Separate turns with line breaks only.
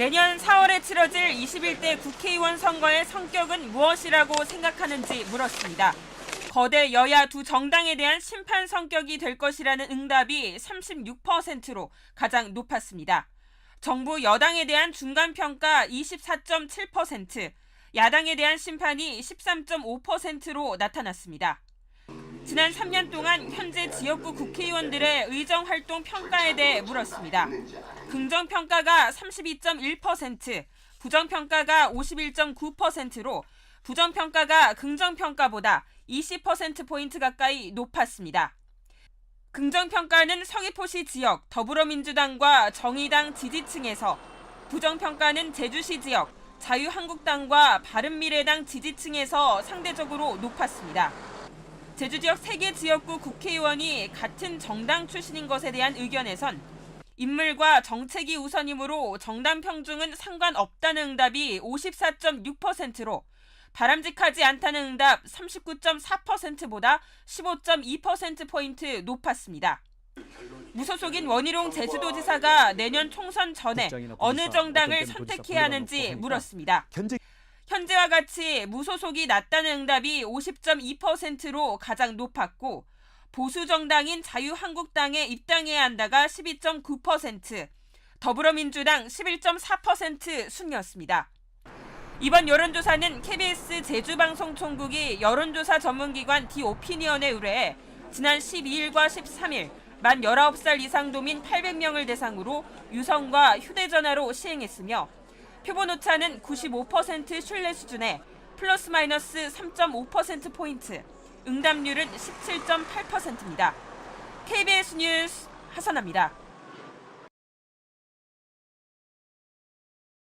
내년 4월에 치러질 21대 국회의원 선거의 성격은 무엇이라고 생각하는지 물었습니다. 거대 여야 두 정당에 대한 심판 성격이 될 것이라는 응답이 36%로 가장 높았습니다. 정부 여당에 대한 중간 평가 24.7%, 야당에 대한 심판이 13.5%로 나타났습니다. 지난 3년 동안 현재 지역구 국회의원들의 의정 활동 평가에 대해 물었습니다. 긍정 평가가 32.1%, 부정 평가가 51.9%로 부정 평가가 긍정 평가보다 20% 포인트 가까이 높았습니다. 긍정 평가는 서귀포시 지역 더불어민주당과 정의당 지지층에서 부정 평가는 제주시 지역 자유한국당과 바른미래당 지지층에서 상대적으로 높았습니다. 제주 지역 3개 지역구 국회의원이 같은 정당 출신인 것에 대한 의견에선 인물과 정책이 우선이므로 정당 평중은 상관없다는 응답이 54.6%로 바람직하지 않다는 응답 39.4%보다 15.2%포인트 높았습니다. 무소속인 원희룡 제주도지사가 내년 총선 전에 어느 정당을 선택해야 하는지 물었습니다.
현재
현재와 같이 무소속이 낮다는 응답이 50.2%로 가장 높았고 보수 정당인 자유한국당에 입당해야 한다가 12.9%, 더불어민주당 11.4% 순이었습니다. 이번 여론조사는 KBS 제주방송총국이 여론조사 전문기관 디오피니언에 의뢰해 지난 12일과 13일 만 19살 이상 도민 800명을 대상으로 유선과 휴대전화로 시행했으며 표본 오차는 95% 신뢰 수준에 플러스 마이너스 3.5% 포인트, 응답률은 17.8%입니다. KBS 뉴스 하선합니다.